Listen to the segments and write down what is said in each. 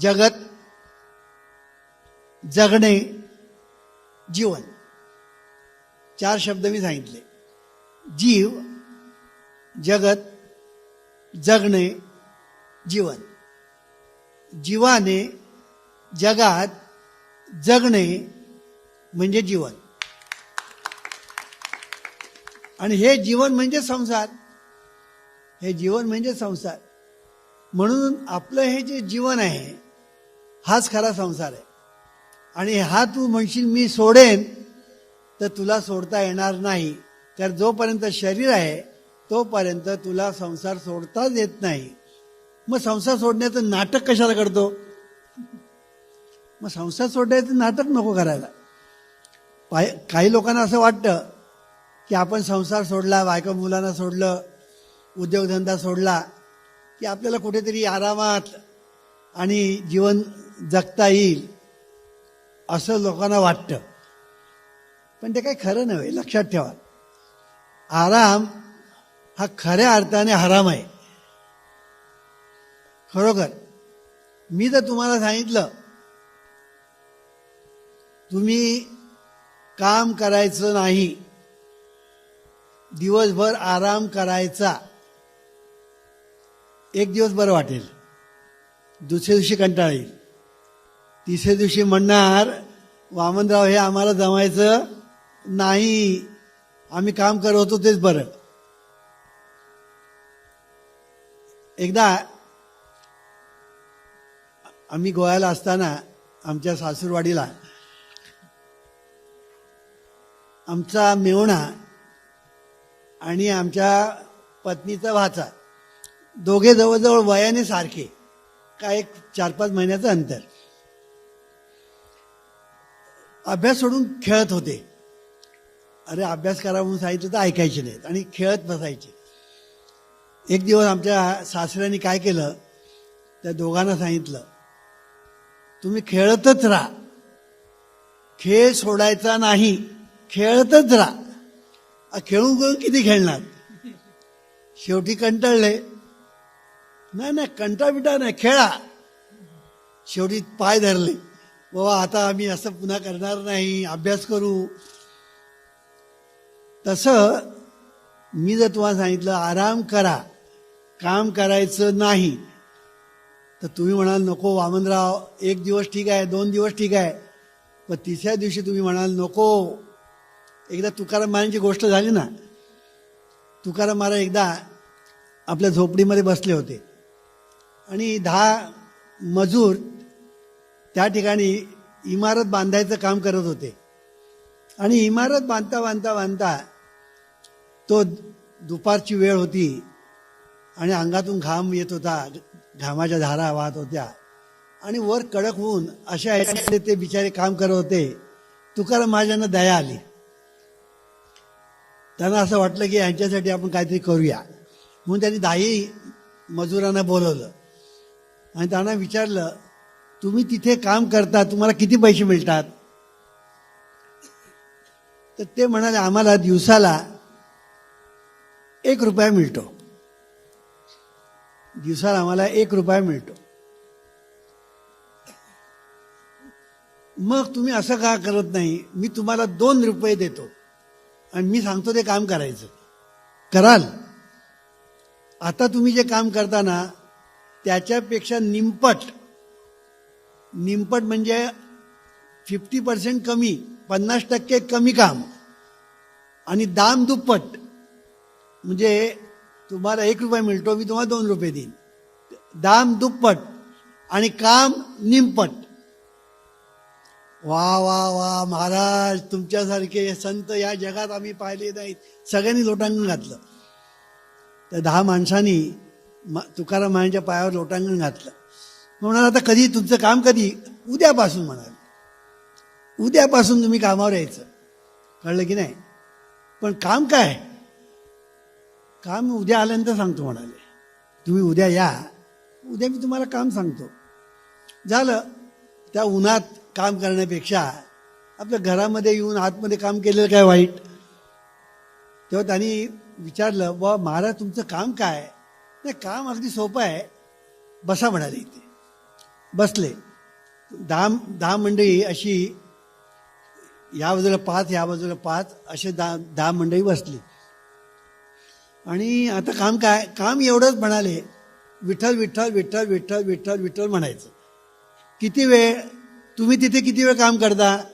जगत जगणे जीवन. चार शब्द मी सांगितले. जीव जगत जगणे जीवन. जीवाने जगात जगणे म्हणजे जीवन. आणि हे जीवन म्हणजे संसार. हे जीवन म्हणजे संसार. म्हणून आपलं हे जे जीवन आहे हाच खरा संसार आहे. आणि हा तू म्हणशील मी सोडेन तर तुला सोडता येणार नाही. तर जोपर्यंत शरीर आहे तोपर्यंत तुला संसार सोडताच येत नाही. मग संसार सोडण्याचं नाटक कशाला करतो? मग संसार सोडण्याचं नाटक नको करायला. पाय काही लोकांना असं वाटतं की आपण संसार सोडला बायका मुलांना सोडलं उद्योगधंदा सोडला की आपल्याला कुठेतरी आरामात आणि जीवन जगता येईल असं लोकांना वाटतं. पण ते काही खरं नव्हे लक्षात ठेवा. आराम हा खऱ्या अर्थाने हराम आहे. खरोखर मी जर तुम्हाला सांगितलं तुम्ही काम करायचं नाही दिवसभर आराम करायचा एक दिवस बरं वाटेल दुसऱ्या दिवशी कंटाळा येईल. तिसऱ्या दिवशी म्हणणार वामनराव हे आम्हाला जमायचं नाही. आम्ही काम करत होतो तेच बरं. एकदा आम्ही गोव्याला असताना आमच्या सासूरवाडीला आमचा मेवणा आणि आमच्या पत्नीचा भाचा दोघे जवळजवळ वयाने सारखे का एक चार पाच महिन्याचं अंतर. अभ्यास सोडून खेळत होते. अरे अभ्यास करा म्हणून सांगितलं तर ऐकायचे नाहीत आणि खेळत बसायचे. एक दिवस आमच्या सासऱ्यांनी काय केलं? त्या दोघांना सांगितलं तुम्ही खेळतच राहा. खेळ सोडायचा नाही खेळतच राहा. खेळून खेळून किती खेळणार? शेवटी कंटाळले. नाही नाही कंटा बिटा नाही खेळा. शेवटी पाय धरले. बाबा आता आम्ही असं पुन्हा करणार नाही अभ्यास करू. तसं मी जर तुम्हाला सांगितलं आराम करा काम करायचं नाही तर तुम्ही म्हणाल नको वामनराव एक दिवस ठीक आहे दोन दिवस ठीक आहे. पण तिसऱ्या दिवशी तुम्ही म्हणाल नको. एकदा तुकाराम महाराजांची गोष्ट झाली ना तुकाराम महाराज एकदा आपल्या झोपडीमध्ये बसले होते. आणि दहा मजूर त्या ठिकाणी इमारत बांधायचं काम करत होते. आणि इमारत बांधता बांधता बांधता तो दुपारची वेळ होती आणि अंगातून घाम येत होता घामाच्या धारा वाहत होत्या. आणि वर कडक होऊन अशा ह्याच्यामध्ये ते बिचारे काम करत होते. तुकाराम महाराजांना दया आली. त्यांना असं वाटलं की यांच्यासाठी आपण काहीतरी करूया. म्हणून त्यांनी दाही मजुरांना बोलवलं. आणि त्यांना विचारलं तुम्ही तिथे काम करता तुम्हाला किती पैसे मिळतात? तर ते म्हणाले आम्हाला दिवसाला एक रुपया मिळतो. दिवसाला आम्हाला एक रुपया मिळतो. मग तुम्ही असं का करत नाही? मी तुम्हाला दोन रुपये देतो. आणि मी सांगतो ते काम करायचं. कराल. आता तुम्ही जे काम करताना त्याच्यापेक्षा निमपट निमपट म्हणजे फिफ्टी पर्सेंट कमी पन्नास टक्के कमी काम. आणि दाम दुप्पट. म्हणजे तुम्हाला एक रुपये मिळतो मी तुम्हाला दोन रुपये देईन. दाम दुप्पट आणि काम निमपट वा वा वा महाराज तुमच्यासारखे संत या जगात आम्ही पाहिले नाहीत. सगळ्यांनी लोटांगण घातलं. तर दहा माणसांनी म- तुकाराम महाराजांच्या पायावर लोटांगण घातलं. म्हणाल आता कधी तुमचं काम कधी? उद्यापासून म्हणाल. उद्यापासून तुम्ही कामावर यायचं. कळलं की नाही? पण काम काय? काम उद्या आल्यानंतर सांगतो म्हणाले. तुम्ही उद्या या. उद्या मी तुम्हाला काम सांगतो. झालं. त्या उन्हात काम करण्यापेक्षा आपल्या घरामध्ये येऊन आतमध्ये काम केलेलं काय वाईट? तेव्हा त्यांनी विचारलं बा महाराज तुमचं काम काय? नाही काम अगदी सोपं आहे. बसा म्हणाले इथे. बसले. दहा दहा मंडळी अशी या बाजूला पाच या बाजूला पाच असे दहा दहा मंडळी बसली. आणि आता काम काय काम एवढंच म्हणाले. विठ्ठल विठ्ठल विठ्ठल विठ्ठल विठ्ठल विठ्ठल म्हणायचं. किती वेळ तुम्ही तिथे किती वेळ काम करता?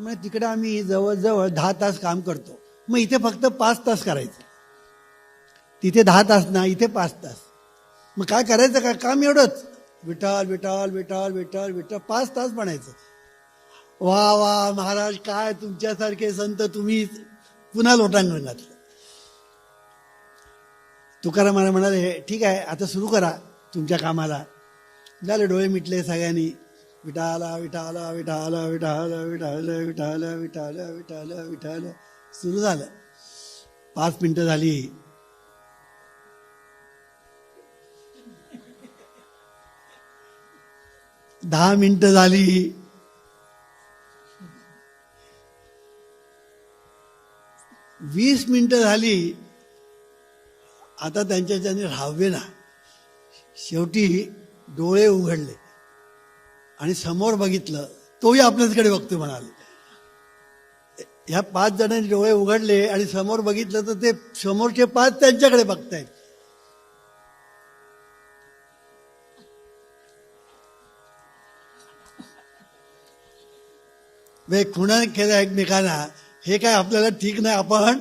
मग तिकडे आम्ही जवळजवळ दहा तास काम करतो. मग इथे फक्त पाच तास करायचं. तिथे दहा तास ना इथे पाच तास. मग काय करायचं? का काम एवढंच? विठाल विठाल विठाल विठाल विठ्ठल. पाच तास म्हणायचं. वा वा महाराज काय तुमच्यासारखे संत तुम्ही पुन्हा लोटांगण घातलं. तुकाराम मला म्हणाले ठीक आहे आता सुरू करा तुमच्या कामाला. झाले डोळे मिटले सगळ्यांनी. विठाला विठाला विठाला विठाला विठाला विठाला विठाला विठाला विठाला. सुरू झालं. पाच मिनटं झाली. दहा मिनिटं झाली. वीस मिनिटं झाली. आता त्यांच्याच्याने राहावे ना शेवटी डोळे उघडले आणि समोर बघितलं तोही आपल्याचकडे बघतो म्हणाले. ह्या पाच जणांनी डोळे उघडले आणि समोर बघितलं तर ते समोरचे पाच त्यांच्याकडे बघतायत. म्हणजे खुणा केलं एकमेकांना. हे काय आपल्याला ठीक नाही आपण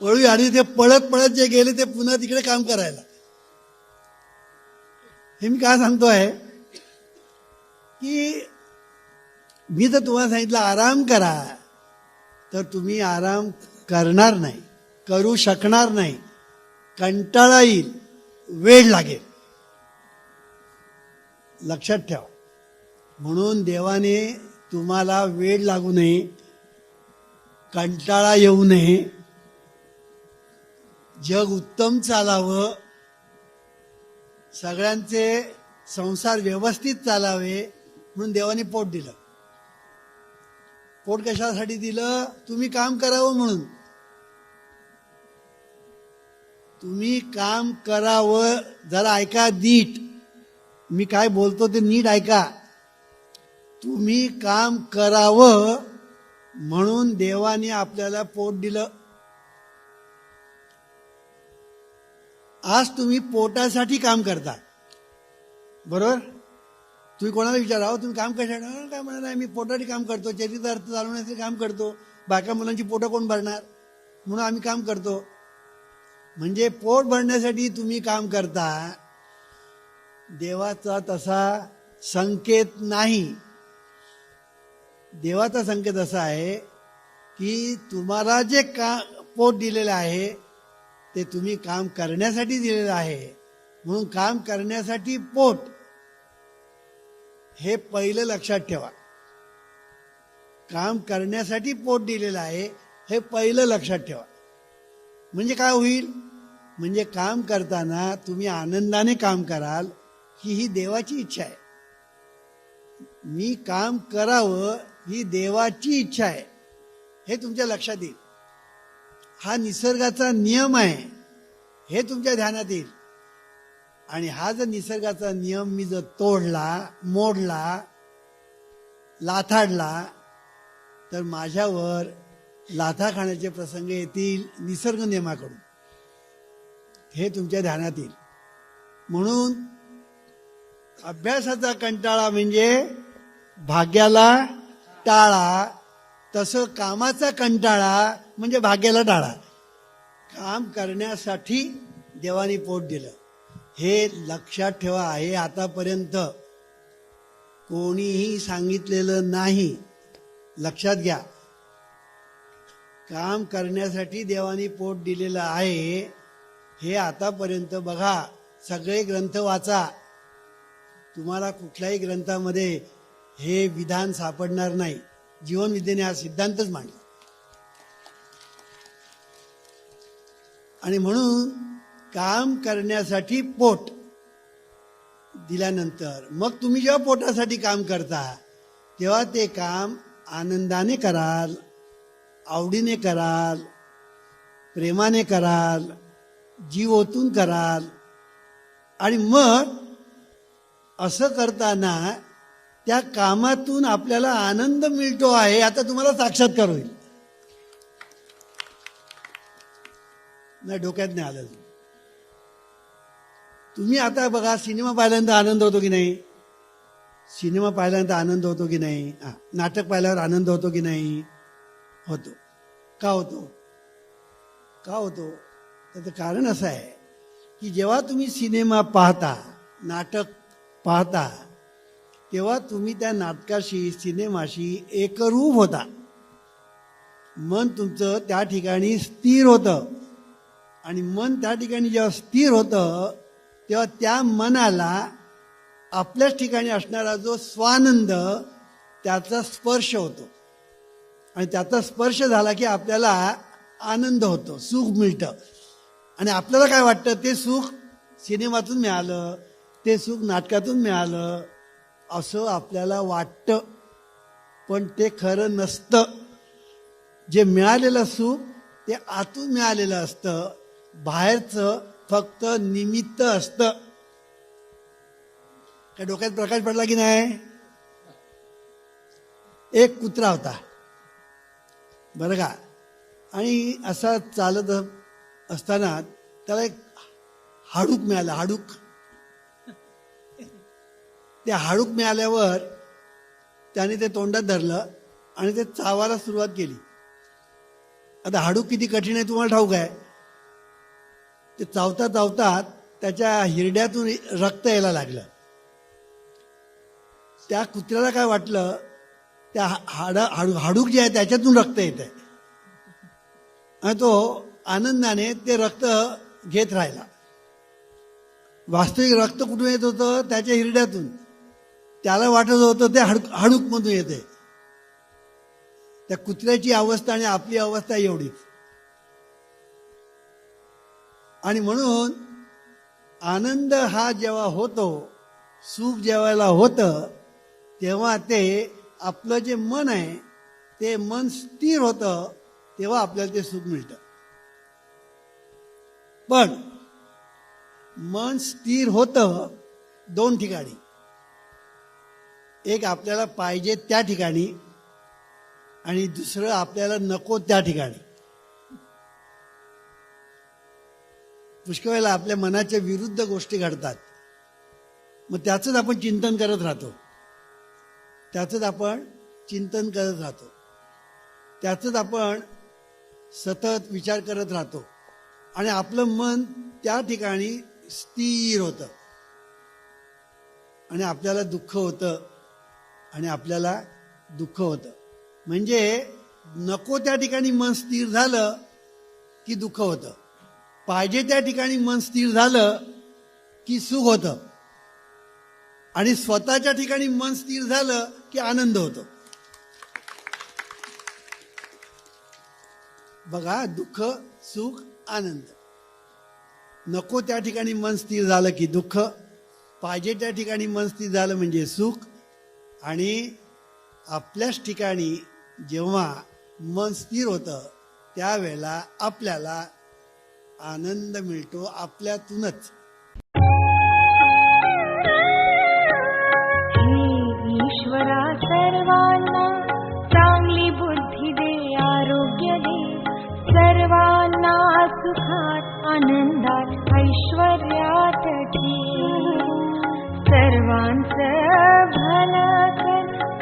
पळूया. आणि ते पळत पळत जे गेले ते पुन्हा तिकडे काम करायला. हे मी काय सांगतो आहे की मी तर तुम्हाला सांगितलं आराम करा तर तुम्ही आराम करणार नाही करू शकणार नाही. कंटाळा येईल वेळ लागेल. लक्षात ठेवा. म्हणून देवाने तुम्हाला वेळ लागू नये कंटाळा येऊ नये. जग उत्तम चालावं सगळ्यांचे संसार व्यवस्थित चालावे म्हणून देवाने पोट दिलं. पोट कशासाठी दिलं? तुम्ही काम करावं म्हणून. तुम्ही काम करावं. जरा ऐका नीट. मी काय बोलतो ते नीट ऐका. तुम्ही काम करावं म्हणून देवाने आपल्याला पोट दिलं. आज तुम्ही पोटासाठी काम करता. बरोबर? तुम्ही कोणाला विचारावं तुम्ही काम कशा काय म्हणा मी पोटासाठी काम करतो चरितार्थ चालवण्यासाठी काम करतो बायका मुलांची पोटं कोण भरणार? म्हणून आम्ही काम करतो. म्हणजे पोट भरण्यासाठी तुम्ही काम करता देवाचा तसा संकेत नाही. देवाचा संकेत असा आहे की तुम्हाला जे का पोट दिलेलं आहे ते तुम्ही काम करण्यासाठी दिलेलं आहे. म्हणून काम करण्यासाठी पोट हे पहिलं लक्षात ठेवा. काम करण्यासाठी पोट दिलेलं आहे हे पहिलं लक्षात ठेवा. म्हणजे काय होईल? म्हणजे काम करताना तुम्ही आनंदाने काम कराल ही ही देवाची इच्छा आहे. मी काम करावं ही देवाची इच्छा आहे. हे तुमच्या लक्षात येईल. हा निसर्गाचा नियम आहे. हे तुमच्या ध्यानात येईल. आणि हा जर निसर्गाचा नियम मी जर तोडला मोडला लाथाडला तर माझ्यावर लाथा खाण्याचे प्रसंग येतील निसर्ग नियमाकडून. हे तुमच्या ध्यानात येईल. म्हणून अभ्यासाचा कंटाळा म्हणजे भाग्याला टाळा तसं कामाचा कंटाळा म्हणजे भाग्याला टाळा. काम करण्यासाठी देवानी पोट दिलं. हे लक्षात ठेवा हे आतापर्यंत कोणीही सांगितलेलं नाही. लक्षात घ्या. काम करण्यासाठी देवानी पोट दिलेलं आहे हे आतापर्यंत बघा. सगळे ग्रंथ वाचा. तुम्हाला कुठल्याही ग्रंथामध्ये हे विधान सापडणार नाही. जीवनविद्येने हा सिद्धांतच मांडला. आणि म्हणून काम करण्यासाठी पोट दिल्यानंतर मग तुम्ही जेव्हा पोटासाठी काम करता तेव्हा ते काम आनंदाने कराल आवडीने कराल प्रेमाने कराल जीव ओतून कराल. आणि मग असं करताना त्या कामातून आपल्याला आनंद मिळतो आहे आता तुम्हाला साक्षात्कार होईल नाही डोक्यात नाही आलं तुम्ही आता बघा सिनेमा पाहिल्यानंतर आनंद होतो की नाही? सिनेमा पाहिल्यानंतर आनंद होतो की नाही? हा, नाटक पाहिल्यावर आनंद होतो की नाही? होतो. का होतो? का होतो? त्याचं कारण असं आहे की जेव्हा तुम्ही सिनेमा पाहता नाटक पाहता तेव्हा तुम्ही त्या नाटकाशी सिनेमाशी एकरूप होता. मन तुमचं त्या ठिकाणी स्थिर होतं. आणि मन त्या ठिकाणी जेव्हा स्थिर होतं तेव्हा त्या मनाला आपल्याच ठिकाणी असणारा जो स्वानंद त्याचा स्पर्श होतो. आणि त्याचा स्पर्श झाला की आपल्याला आनंद होतो सुख मिळतं. आणि आपल्याला काय वाटतं? ते सुख सिनेमातून मिळालं ते सुख नाटकातून मिळालं असं आपल्याला वाटतं पण ते खरं नसतं. जे मिळालेलं सुख ते आतून मिळालेलं असतं. बाहेरचं फक्त निमित्त असतं. काय डोक्यात प्रकाश पडला की नाही? एक कुत्रा होता. बरं का? आणि असा चालत असताना त्याला एक हाडूक मिळालं हाडूक. ते हाडूक मिळाल्यावर त्याने ते तोंडात धरलं आणि ते चावायला सुरुवात केली. आता हाडूक किती कठीण आहे तुम्हाला ठाऊक आहे? ते चावता चावता त्याच्या हिरड्यातून रक्त यायला लागलं. त्या कुत्र्याला काय वाटलं? त्या हाड हाडू हाडूक जे आहे त्याच्यातून रक्त येत आहे आणि तो आनंदाने ते रक्त घेत राहिला. वास्तविक रक्त कुठून येत होतं? त्याच्या हिरड्यातून. त्याला वाटत होतं ते हाडूक हडूकमधून येते. त्या कुत्र्याची अवस्था आणि आपली अवस्था एवढीच आणि म्हणून आनंद हा जेव्हा होतो सुख जेवायला होतं तेव्हा ते आपलं जे मन आहे ते मन स्थिर होतं तेव्हा आपल्याला ते सुख मिळतं. पण मन स्थिर होतं दोन ठिकाणी. एक आपल्याला पाहिजे त्या ठिकाणी आणि दुसरं आपल्याला नको त्या ठिकाणी. पुष्कळ वेळेला आपल्या मनाच्या विरुद्ध गोष्टी घडतात. मग त्याचंच आपण चिंतन करत राहतो. त्याचंच आपण चिंतन करत राहतो. त्याचंच आपण सतत विचार करत राहतो. आणि आपलं मन त्या ठिकाणी स्थिर होतं. आणि आपल्याला दुःख होतं. आणि आपल्याला दुःख होतं. म्हणजे नको त्या ठिकाणी मन स्थिर झालं की दुःख होतं. पाहिजे त्या ठिकाणी मन स्थिर झालं की सुख होतं. आणि स्वतःच्या ठिकाणी मन स्थिर झालं की आनंद होतो. बघा दुःख सुख आनंद. नको त्या ठिकाणी मन स्थिर झालं की दुःख. पाहिजे त्या ठिकाणी मन स्थिर झालं म्हणजे सुख. आणि आपल्याच ठिकाणी जेव्हा मन स्थिर होतं त्यावेळेला आपल्याला आनंद मिळतो आपल्यातूनच. ईश्वरा सर्वांना चांगली बुद्धी दे आरोग्य दे. सर्वांना सुखात आनंदात ऐश्वर्यात ठेव. सर्वांचं